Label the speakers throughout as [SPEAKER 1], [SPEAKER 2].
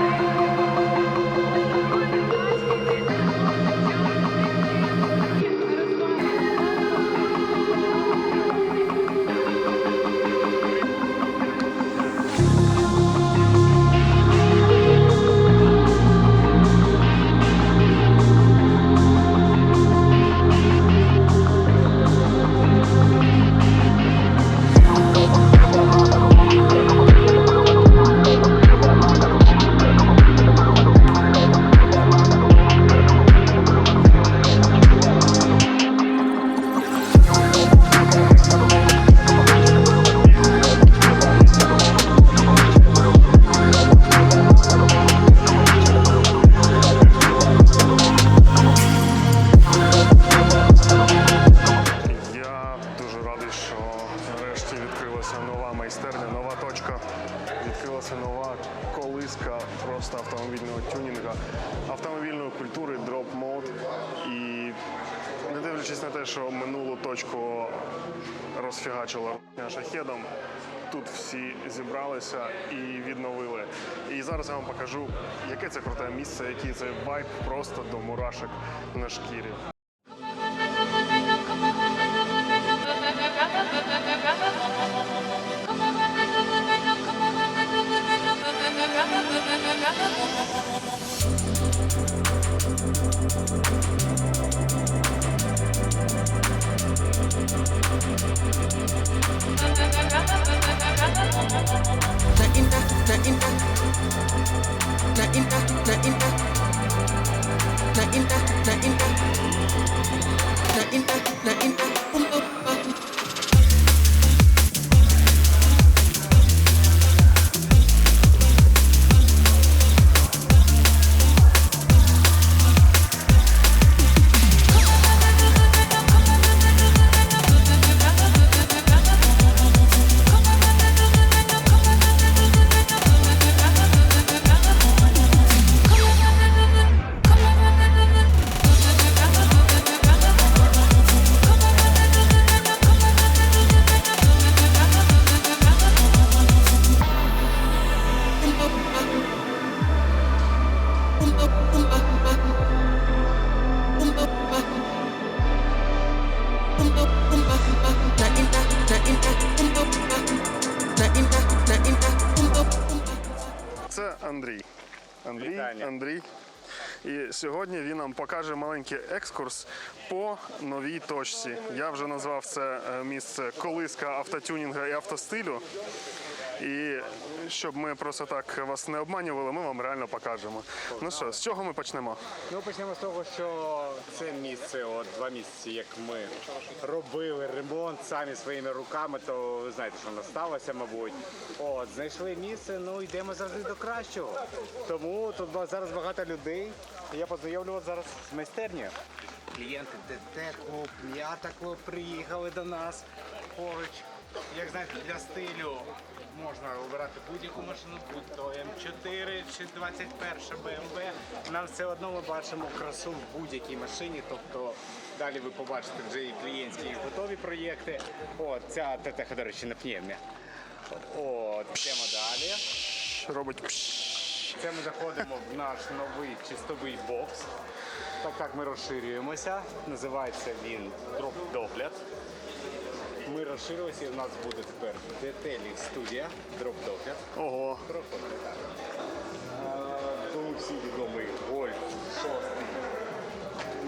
[SPEAKER 1] Я дивлячись на те, що минулу точку розфігачило шахедом, тут всі зібралися і відновили. І зараз я вам покажу, яке це круте місце, який це вайб просто до мурашок на шкірі. Це Андрій. Андрій,
[SPEAKER 2] Вітання.
[SPEAKER 1] Андрій. І сьогодні він нам покаже маленький екскурс по новій точці. Я вже назвав це е, місце колиска автотюнінга і автостилю. І щоб ми просто так вас не обманювали, ми вам реально покажемо. Ну що, з чого ми почнемо?
[SPEAKER 2] Ну, почнемо з того, що це місце, от два місяці, як ми робили ремонт самі своїми руками, то ви знаєте, що воно сталося, мабуть. От, знайшли місце, ну йдемо завжди до кращого. Тому тут зараз багато людей. Я познайомлю вас зараз з майстернею. Клієнти ДТ Клуб, М'ята Клуб приїхали до нас поруч. Як знаєте, для стилю можна обирати будь-яку машину, будь то М4 чи 21 BMW. Нам все одно ми бачимо красу в будь-якій машині. Тобто далі ви побачите вже і клієнтські і готові проєкти. От ця ТТХ, до речі, на пневмі. От, йдемо далі.
[SPEAKER 1] Робить.
[SPEAKER 2] Це ми заходимо в наш новий чистовий бокс. Так так ми розширюємося. Називається він Дроп Догляд. Ми розширилися і в нас буде тепер детелі студія Дроп Догляд.
[SPEAKER 1] Ого.
[SPEAKER 2] Проходимо. Е, Тому всі відомий Гольф 6.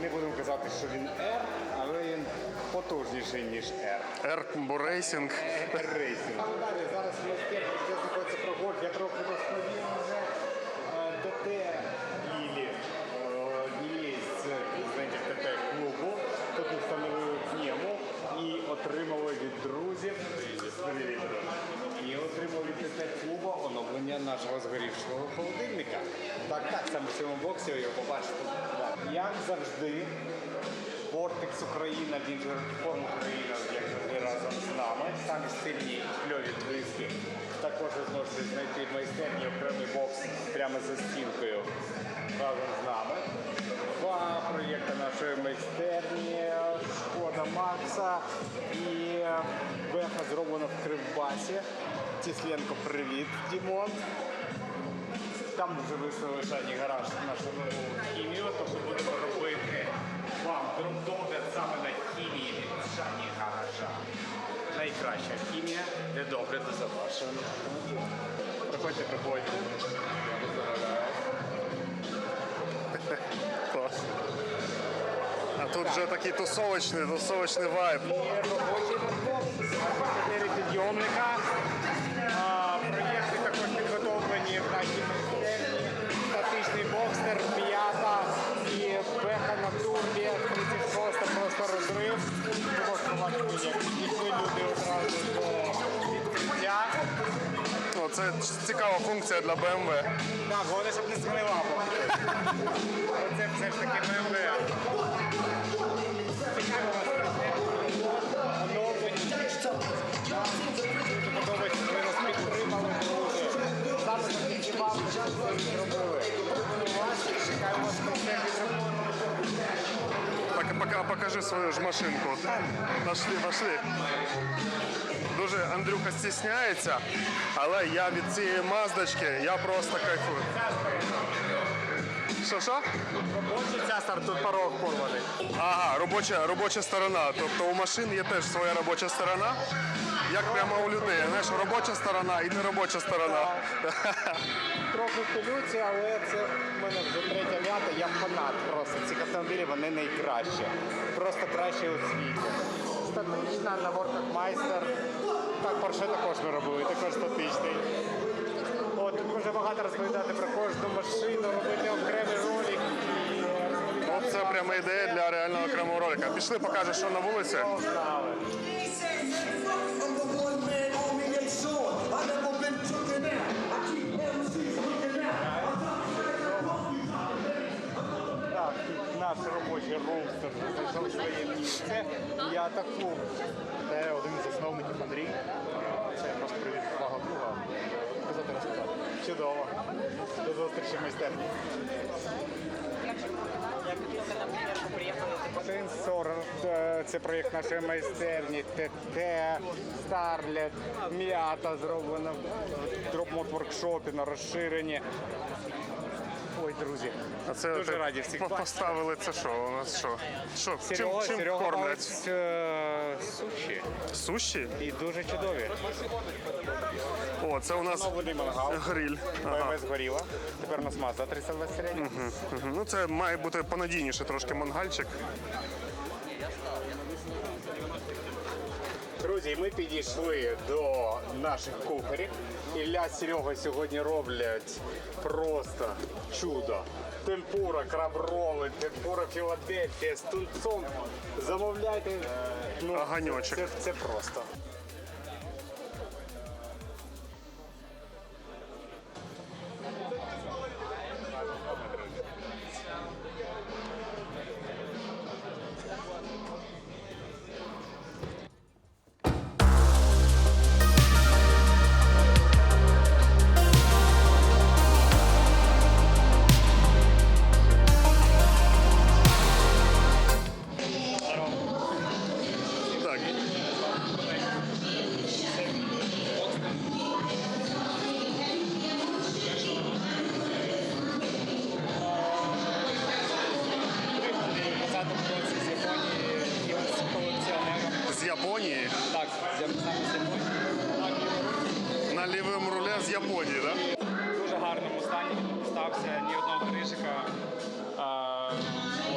[SPEAKER 2] Не будемо казати, що він R, але він потужніший, ніж R.
[SPEAKER 1] Ербо Рейсінг.
[SPEAKER 2] Рейсинг. Далі зараз ми знаходиться про гольф. Я трохи розповім вже Е, ДТ Ілі однієї з президентів ТТ клубу. Тут ми встановили пневму і отримали від друзів і отримали від ТТ клуба оновлення нашого згорівшого холодильника. Так, так, саме в цьому боксі ви його побачите. Як завжди, Вортекс Україна, він же форм Україна, як завжди разом з нами. Самі сильні кльові диски. Також ви зможете знайти майстерні окремий бокс прямо за стінкою разом з нами. Два проєкти нашої майстерні, Шкода Макса і Беха зроблено в Кривбасі. Тісленко, привіт, Дімон. Там вже виставили шані гараж нашу нову хімію, тобто будемо робити вам дроп-догляд саме на хімії від шані гаража. Найкраща хімія для догляду за вашим автомобілем. Проходьте, проходьте.
[SPEAKER 1] А тут вже такий тусовочний, тусовочний вайб.
[SPEAKER 2] Є робочий підйомника. Розрив. Підійшли люди одразу до відкриття.
[SPEAKER 1] О, це цікава функція для BMW.
[SPEAKER 2] Так, головне, щоб не згнила. Оце все ж таки БМВ.
[SPEAKER 1] Покажи свою ж машинку. Пошли, пошли. Дуже Андрюха стісняється, але я від цієї маздочки я просто кайфую. Що що?
[SPEAKER 2] Робочий цясар, тут порог порваний.
[SPEAKER 1] Ага, робоча, робоча сторона. Тобто у машин є теж своя робоча сторона. Як прямо у людей. Знаєш, робоча сторона і не робоча сторона.
[SPEAKER 2] Трохи пилюці, але це в мене вже третя м'ята, я фанат просто. Ці автомобілі вони найкращі. Просто кращі у світі. Статична на ворках майстер. Так, Porsche також ми робили, також статичний. Можна багато розповідати про кожну машину, робити окремий ролик
[SPEAKER 1] От це прямо ідея для реального окремого ролика. Пішли, покажеш, що на вулиці.
[SPEAKER 2] наш робочий роустер знайшов своє місце. Я таку. Це один з засновників Андрій. Це я просто привіт увагу друга. Казати розказати. Чудово. До зустрічі в майстерні. Сенсор, е, це проєкт нашої майстерні, ТТ, Старлет, М'ята зроблена в дропмод воркшопі на розширенні. Ой, друзі,
[SPEAKER 1] А це
[SPEAKER 2] дуже раді всіх
[SPEAKER 1] по- поставили це що? У нас що? Що?
[SPEAKER 2] Серега,
[SPEAKER 1] чим чим
[SPEAKER 2] Серега
[SPEAKER 1] кормлять?
[SPEAKER 2] Суші
[SPEAKER 1] Суші?
[SPEAKER 2] і дуже чудові.
[SPEAKER 1] О, це у нас
[SPEAKER 2] мангал.
[SPEAKER 1] гриль. Ага.
[SPEAKER 2] БМВ згоріла. Тепер у нас Mazda 323.
[SPEAKER 1] Мгм. Ну це має бути понадійніше трошки мангальчик.
[SPEAKER 2] Друзі, ми підійшли до наших кухарів. Ілля Серега сьогодні роблять просто чудо. Темпура, краброли, темпура Філадельфія з тунцом. Замовляйте. Ну,
[SPEAKER 1] Оганьочок.
[SPEAKER 2] Це, це просто.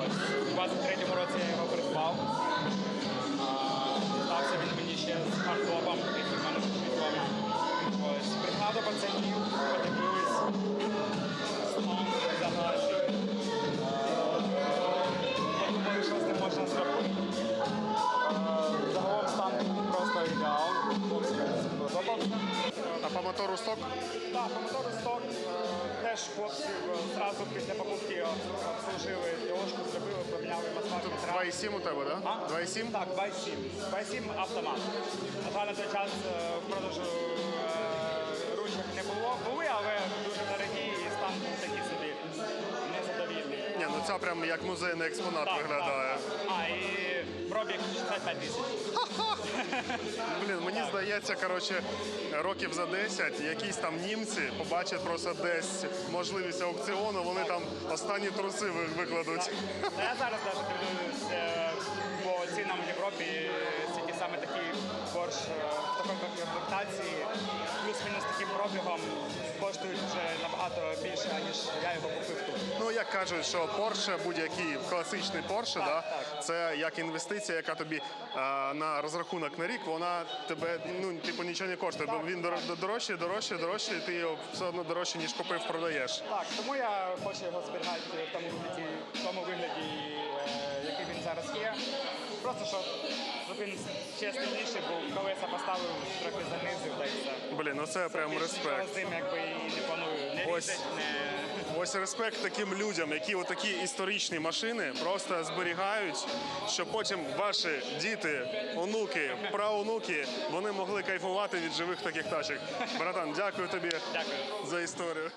[SPEAKER 3] Ось. У 23-му році я його придбав. Стався він мені ще з хардтопом, який в мене відомий. Ось. Пригнав до пацанів, подивились. Стан загальний. А, Подумали, що з ним можна зробити. Загалом стан просто ідеал. Хлопці сподобався.
[SPEAKER 1] А по мотору сток?
[SPEAKER 3] Так, по мотору сток е, теж хлопці е, зразу після покупки обслужили діошку, зробили, поміняли масажний трап.
[SPEAKER 1] 2,7 у тебе, так?
[SPEAKER 3] А?
[SPEAKER 1] 2,7?
[SPEAKER 3] Так, 2,7. 2,7 автомат. На жаль, на той час е, в продажу е, ручок не було. Були, але дуже дорогі і стан був такий собі незадовільний.
[SPEAKER 1] Ні, ну ця прям як музейний експонат
[SPEAKER 3] Так,
[SPEAKER 1] виглядає.
[SPEAKER 3] так, так. А, і пробіг 65 тисяч.
[SPEAKER 1] Блін, мені здається, коротше, років за 10 якісь там німці побачать просто десь можливість аукціону, вони там останні труси ви- викладуть.
[SPEAKER 3] Я зараз навіть дивлюсь е, по цінам в Європі, тільки саме такий борщ в такій комплектації, плюс-мінус таким пробігом, коштують вже набагато більше, ніж я його купив тут.
[SPEAKER 1] Ну, як кажуть, що Porsche, будь-який класичний Porsche, да,
[SPEAKER 3] так.
[SPEAKER 1] це як інвестиція, яка тобі а, на розрахунок на рік, вона тебе ну, типу, нічого не коштує, бо він дор- дорожчий, дорожчий, дорожчий, і ти його все одно дорожче, ніж купив, продаєш.
[SPEAKER 3] Так, тому я хочу його зберігати в тому вигляді, Просто щоб, щоб він ще стильніший був, колеса поставив, трохи занизив, та й все.
[SPEAKER 1] Блін, ну це прям респект.
[SPEAKER 3] з ним якби і не планую не
[SPEAKER 1] Ось.
[SPEAKER 3] різати, не...
[SPEAKER 1] Ось респект таким людям, які отакі історичні машини просто зберігають, щоб потім ваші діти, онуки, праонуки, вони могли кайфувати від живих таких тачок. Братан, дякую тобі
[SPEAKER 3] Дякую.
[SPEAKER 1] за історію.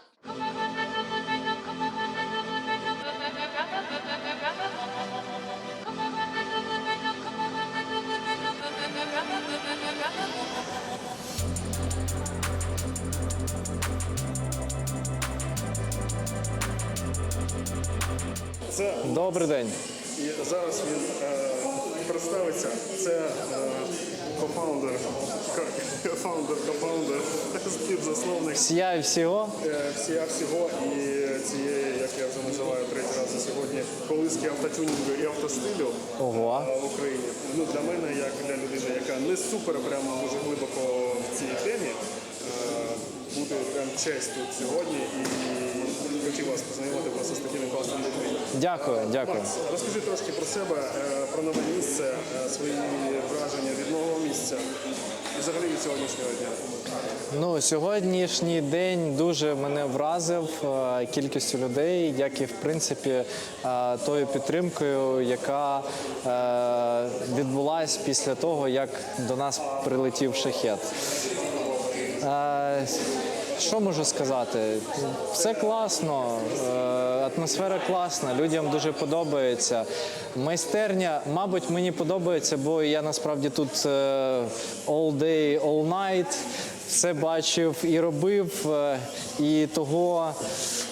[SPEAKER 1] Це
[SPEAKER 4] Добрий день.
[SPEAKER 1] І зараз він е, представиться. Це е, кофаундер, ко- фаундер, кофаундер, співзасновник
[SPEAKER 4] Сія всього.
[SPEAKER 1] е, всія всього і цієї, як я вже називаю третій раз за сьогодні, колиски автотюнінгу і автостилю
[SPEAKER 4] Ого.
[SPEAKER 1] е, в Україні. Ну для мене, як для людини, яка не супер прямо дуже глибоко в цій темі. Е, Бути прям честь тут сьогодні і хотів вас познайомити просто з такими класними людьми.
[SPEAKER 4] Дякую, дякую.
[SPEAKER 1] Макс, розкажи трошки про себе, е, про нове місце, е, свої враження від нового місця і взагалі від сьогоднішнього дня.
[SPEAKER 4] Ну, сьогоднішній день дуже мене вразив е, кількістю людей, як і в принципі е, тою підтримкою, яка е, відбулась після того, як до нас прилетів шахет. Що можу сказати? Все класно, е, атмосфера класна, людям дуже подобається. Майстерня, мабуть, мені подобається, бо я насправді тут е, all day, all night все бачив і робив, е, і того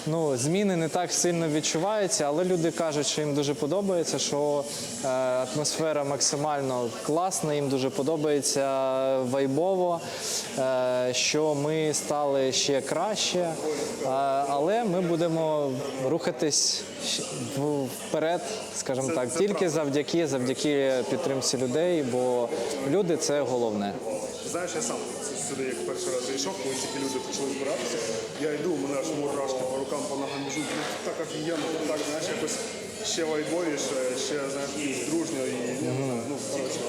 [SPEAKER 4] ну, зміни не так сильно відчуваються, але люди кажуть, що їм дуже подобається, що е, атмосфера максимально класна, їм дуже подобається вайбово, е, що ми стали ще краще, е, але ми будемо рухатись вперед, скажімо так, тільки завдяки, завдяки підтримці людей, бо люди це головне.
[SPEAKER 1] Знаєш, я сам сюди як перший раз зайшов, коли тільки люди почали збиратися. Я йду, у мене аж мурашки по рукам, по ногам біжуть. Ну, так офігенно, так, знаєш, якось ще вайбовіше, ще знаєш, дружньо і ну, коротше,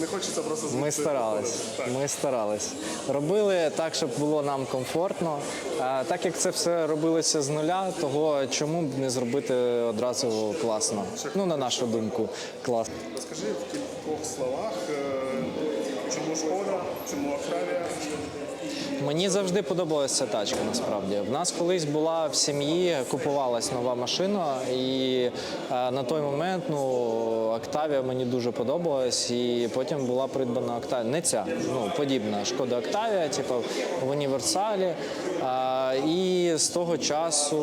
[SPEAKER 1] не хочеться просто
[SPEAKER 4] Ми старались.
[SPEAKER 1] виходити. Так.
[SPEAKER 4] Ми старались. Робили так, щоб було нам комфортно. А так як це все робилося з нуля, того чому б не зробити одразу класно? Ну, на нашу думку, класно.
[SPEAKER 1] Розкажи в кількох словах, е, чому шкода, чому Октавія.
[SPEAKER 4] Мені завжди подобалася тачка. Насправді в нас колись була в сім'ї, купувалась нова машина, і е, на той момент ну Октавія мені дуже подобалась, і потім була придбана Октавія. Не ця, ну подібна шкода Октавія, типу в універсалі. І з того часу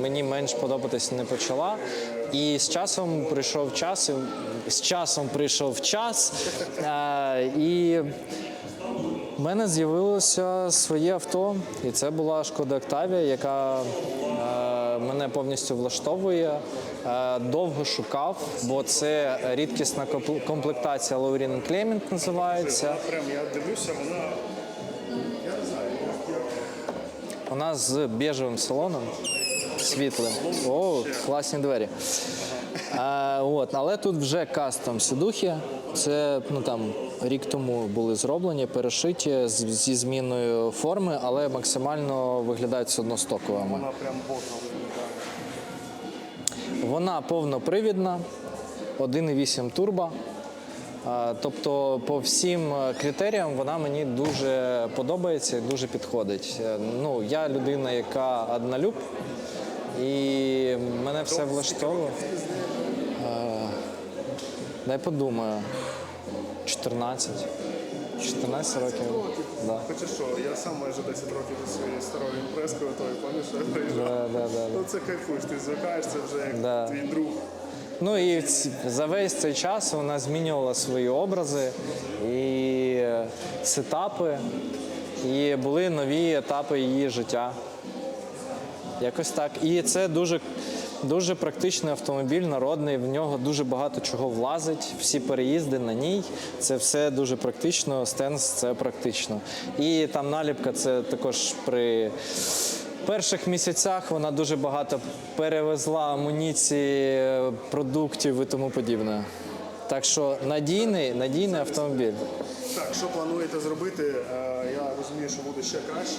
[SPEAKER 4] мені менш подобатись не почала. І з часом прийшов час, і з часом прийшов час. е, і у мене з'явилося своє авто, і це була шкода Октавія, яка е, мене повністю влаштовує. Е, довго шукав, бо це рідкісна компл- комплектація Лаурін Клемент називається.
[SPEAKER 1] Прям я дивлюся, вона
[SPEAKER 4] Вона з біжевим салоном світлим. О, класні двері. А, от, але тут вже кастом сидухи. Це ну там рік тому були зроблені, перешиті з- зі зміною форми, але максимально виглядають все одно стоковими.
[SPEAKER 1] вона прям бодно виглядає.
[SPEAKER 4] Вона повнопривідна, 1,8 турбо. Тобто, по всім е, критеріям вона мені дуже подобається і дуже підходить. Е, Ну, я людина, яка однолюб, і мене все влаштовує. Е, Дай подумаю. 14. 14 років. Да.
[SPEAKER 1] Хоча що, я сам майже 10 років зі своєю старою імпрескою, то я приїжджав.
[SPEAKER 4] Да, да, да,
[SPEAKER 1] Ну це кайфуєш, ти звикаєш, це вже як
[SPEAKER 4] Да.
[SPEAKER 1] твій друг.
[SPEAKER 4] Ну і за весь цей час вона змінювала свої образи і сетапи, і були нові етапи її життя. Якось так. І це дуже, дуже практичний автомобіль, народний. В нього дуже багато чого влазить. Всі переїзди на ній. Це все дуже практично. Стенс це практично. І там наліпка це також при перших місяцях вона дуже багато перевезла амуніції, продуктів і тому подібне. Так що надійний, надійний автомобіль.
[SPEAKER 1] Так, що плануєте зробити? Е, Я розумію, що буде ще краще.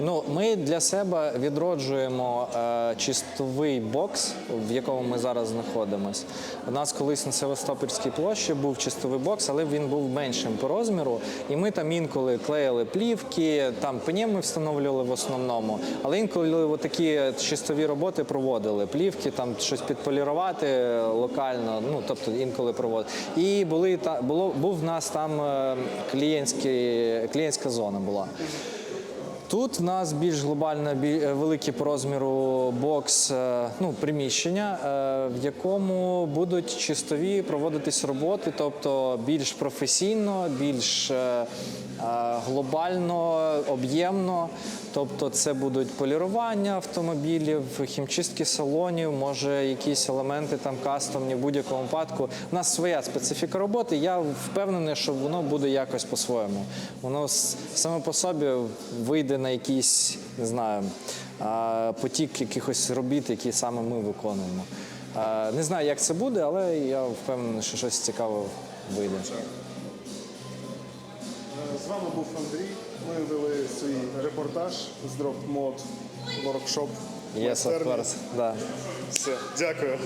[SPEAKER 4] Ну, ми для себе відроджуємо е, чистовий бокс, в якому ми зараз знаходимося. У нас колись на Севастопольській площі був чистовий бокс, але він був меншим по розміру. І ми там інколи клеїли плівки, там пневми встановлювали в основному. Але інколи такі чистові роботи проводили. Плівки, там щось підполірувати локально, ну тобто інколи проводили. І були та було був в нас там е, клієнтські, клієнтська зона була. Тут в нас більш глобально е, по розміру бокс, е, ну, приміщення, е, в якому будуть чистові проводитись роботи, тобто більш професійно, більш глобально, об'ємно. Тобто це будуть полірування автомобілів, хімчистки салонів, може якісь елементи там кастомні в будь-якому випадку. У нас своя специфіка роботи. Я впевнений, що воно буде якось по-своєму. Воно саме по собі вийде на якийсь, не знаю, потік якихось робіт, які саме ми виконуємо. Не знаю, як це буде, але я впевнений, що щось цікаве вийде.
[SPEAKER 1] З вами був Андрій. Ми вели свій репортаж з Drop Mod Workshop.
[SPEAKER 4] Yes, of course. Да.
[SPEAKER 1] Все, дякую.